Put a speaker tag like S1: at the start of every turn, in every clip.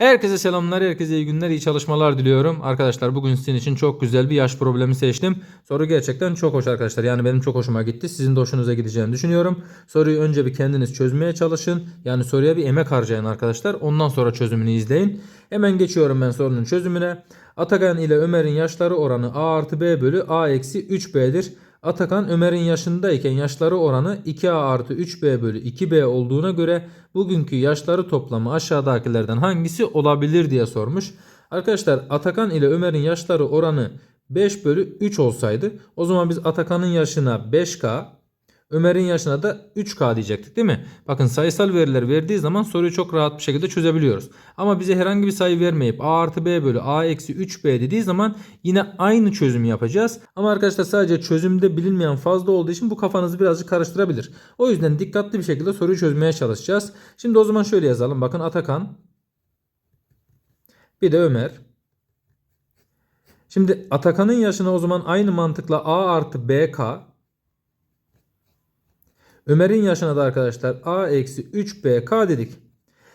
S1: Herkese selamlar, herkese iyi günler, iyi çalışmalar diliyorum. Arkadaşlar bugün sizin için çok güzel bir yaş problemi seçtim. Soru gerçekten çok hoş arkadaşlar. Yani benim çok hoşuma gitti. Sizin de hoşunuza gideceğini düşünüyorum. Soruyu önce bir kendiniz çözmeye çalışın. Yani soruya bir emek harcayın arkadaşlar. Ondan sonra çözümünü izleyin. Hemen geçiyorum ben sorunun çözümüne. Atakan ile Ömer'in yaşları oranı A artı B bölü A eksi 3B'dir. Atakan Ömer'in yaşındayken yaşları oranı 2A artı 3B bölü 2B olduğuna göre bugünkü yaşları toplamı aşağıdakilerden hangisi olabilir diye sormuş. Arkadaşlar Atakan ile Ömer'in yaşları oranı 5 bölü 3 olsaydı o zaman biz Atakan'ın yaşına 5K Ömer'in yaşına da 3K diyecektik değil mi? Bakın sayısal veriler verdiği zaman soruyu çok rahat bir şekilde çözebiliyoruz. Ama bize herhangi bir sayı vermeyip A artı B bölü A eksi 3B dediği zaman yine aynı çözümü yapacağız. Ama arkadaşlar sadece çözümde bilinmeyen fazla olduğu için bu kafanızı birazcık karıştırabilir. O yüzden dikkatli bir şekilde soruyu çözmeye çalışacağız. Şimdi o zaman şöyle yazalım. Bakın Atakan bir de Ömer. Şimdi Atakan'ın yaşına o zaman aynı mantıkla A artı BK Ömer'in yaşına da arkadaşlar A eksi 3BK dedik.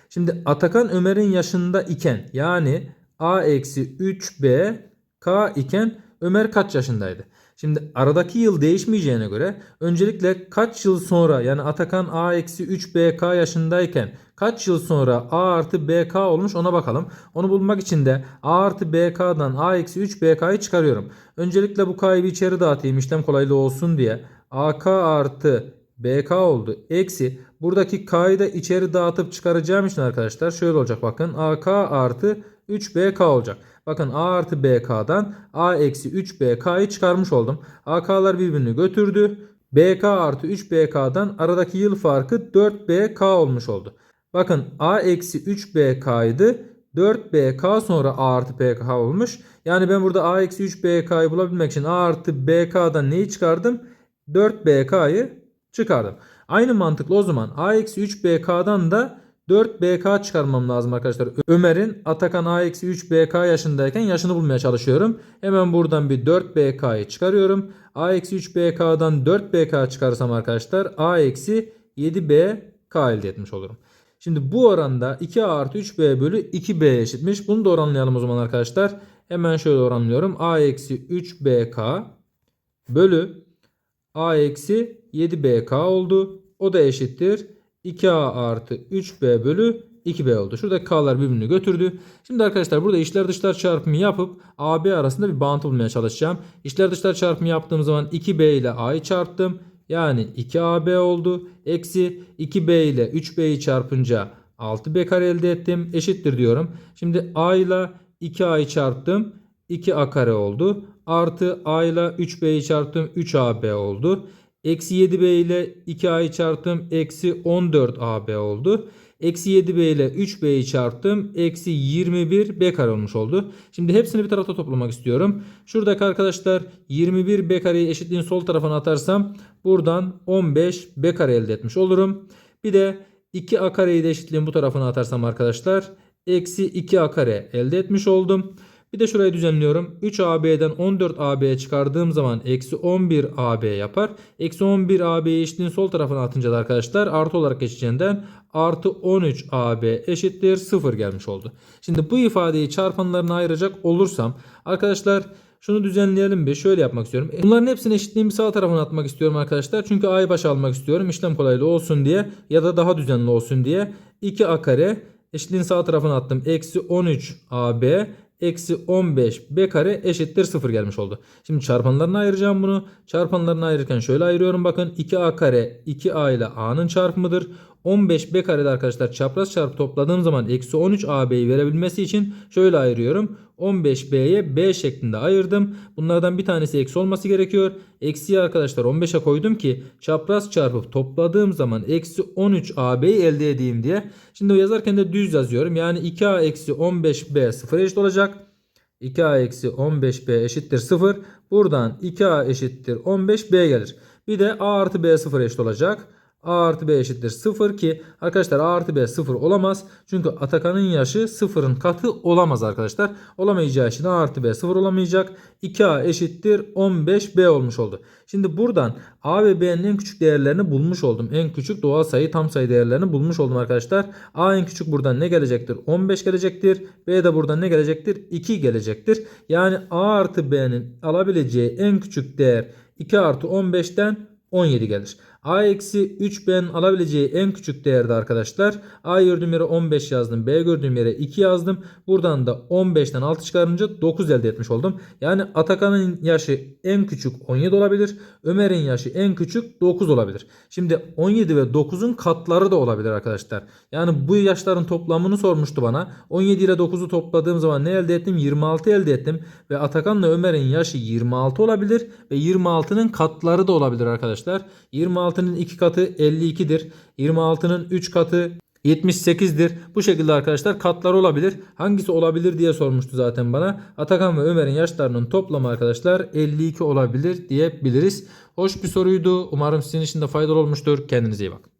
S1: Şimdi Atakan Ömer'in yaşında iken yani A eksi 3BK iken Ömer kaç yaşındaydı? Şimdi aradaki yıl değişmeyeceğine göre öncelikle kaç yıl sonra yani Atakan A eksi 3BK yaşındayken kaç yıl sonra A artı BK olmuş ona bakalım. Onu bulmak için de A artı BK'dan A eksi 3BK'yı çıkarıyorum. Öncelikle bu K'yı bir içeri dağıtayım işlem kolaylığı olsun diye. AK artı BK oldu. Eksi buradaki K'yı da içeri dağıtıp çıkaracağım için arkadaşlar şöyle olacak bakın. AK artı 3BK olacak. Bakın A artı BK'dan A eksi 3BK'yı çıkarmış oldum. AK'lar birbirini götürdü. BK artı 3BK'dan aradaki yıl farkı 4BK olmuş oldu. Bakın A eksi 3BK'ydı. 4BK sonra A artı BK olmuş. Yani ben burada A eksi 3BK'yı bulabilmek için A artı BK'dan neyi çıkardım? 4BK'yı çıkardım. Aynı mantıkla o zaman A-3BK'dan da 4BK çıkarmam lazım arkadaşlar. Ömer'in Atakan A-3BK yaşındayken yaşını bulmaya çalışıyorum. Hemen buradan bir 4BK'yı çıkarıyorum. A-3BK'dan 4BK çıkarsam arkadaşlar A-7BK elde etmiş olurum. Şimdi bu oranda 2A artı 3B bölü 2B eşitmiş. Bunu da oranlayalım o zaman arkadaşlar. Hemen şöyle oranlıyorum. A-3BK bölü A eksi 7BK oldu. O da eşittir. 2A artı 3B bölü 2B oldu. Şurada K'lar birbirini götürdü. Şimdi arkadaşlar burada içler dışlar çarpımı yapıp AB arasında bir bağıntı bulmaya çalışacağım. İçler dışlar çarpımı yaptığım zaman 2B ile A'yı çarptım. Yani 2AB oldu. Eksi 2B ile 3B'yi çarpınca 6B kare elde ettim. Eşittir diyorum. Şimdi A ile 2A'yı çarptım. 2A kare oldu. Artı A ile 3B'yi çarptım. 3AB oldu. Eksi 7B ile 2A'yı çarptım. Eksi 14AB oldu. Eksi 7B ile 3B'yi çarptım. Eksi 21B kare olmuş oldu. Şimdi hepsini bir tarafta toplamak istiyorum. Şuradaki arkadaşlar 21B kareyi eşitliğin sol tarafına atarsam buradan 15B kare elde etmiş olurum. Bir de 2A kareyi de eşitliğin bu tarafına atarsam arkadaşlar eksi 2A kare elde etmiş oldum. Bir de şurayı düzenliyorum. 3AB'den 14AB çıkardığım zaman eksi 11AB yapar. Eksi 11AB'yi eşitliğin sol tarafına atınca da arkadaşlar artı olarak geçeceğinden artı 13AB eşittir 0 gelmiş oldu. Şimdi bu ifadeyi çarpanlarına ayıracak olursam arkadaşlar şunu düzenleyelim bir. Şöyle yapmak istiyorum. Bunların hepsini eşitliğin sağ tarafına atmak istiyorum arkadaşlar. Çünkü A'yı başa almak istiyorum. İşlem kolaylığı olsun diye ya da daha düzenli olsun diye. 2A kare eşitliğin sağ tarafına attım. Eksi 13AB eksi 15 b kare eşittir 0 gelmiş oldu. Şimdi çarpanlarına ayıracağım bunu. Çarpanlarına ayırırken şöyle ayırıyorum. Bakın 2a kare 2a ile a'nın çarpımıdır. 15 b karede arkadaşlar çapraz çarpı topladığım zaman eksi 13 ab'yi verebilmesi için şöyle ayırıyorum. 15b'ye b şeklinde ayırdım. Bunlardan bir tanesi eksi olması gerekiyor. Eksiyi arkadaşlar 15'e koydum ki çapraz çarpıp topladığım zaman eksi 13 ab'yi elde edeyim diye. Şimdi yazarken de düz yazıyorum. Yani 2a eksi 15b 0 eşit olacak. 2a eksi 15b eşittir 0. Buradan 2a eşittir 15b gelir. Bir de a artı b 0 eşit olacak. A artı B eşittir 0 ki arkadaşlar A artı B 0 olamaz. Çünkü Atakan'ın yaşı 0'ın katı olamaz arkadaşlar. Olamayacağı için A artı B 0 olamayacak. 2A eşittir 15B olmuş oldu. Şimdi buradan A ve B'nin en küçük değerlerini bulmuş oldum. En küçük doğal sayı tam sayı değerlerini bulmuş oldum arkadaşlar. A en küçük buradan ne gelecektir? 15 gelecektir. B de buradan ne gelecektir? 2 gelecektir. Yani A artı B'nin alabileceği en küçük değer 2 artı 15'ten 17 gelir. A eksi 3B'nin alabileceği en küçük değerde arkadaşlar. A gördüğüm yere 15 yazdım. B gördüğüm yere 2 yazdım. Buradan da 15'ten 6 çıkarınca 9 elde etmiş oldum. Yani Atakan'ın yaşı en küçük 17 olabilir. Ömer'in yaşı en küçük 9 olabilir. Şimdi 17 ve 9'un katları da olabilir arkadaşlar. Yani bu yaşların toplamını sormuştu bana. 17 ile 9'u topladığım zaman ne elde ettim? 26 elde ettim. Ve Atakan'la Ömer'in yaşı 26 olabilir. Ve 26'nın katları da olabilir arkadaşlar. 26'nın 2 katı 52'dir. 26'nın 3 katı 78'dir. Bu şekilde arkadaşlar katlar olabilir. Hangisi olabilir diye sormuştu zaten bana. Atakan ve Ömer'in yaşlarının toplamı arkadaşlar 52 olabilir diyebiliriz. Hoş bir soruydu. Umarım sizin için de faydalı olmuştur. Kendinize iyi bakın.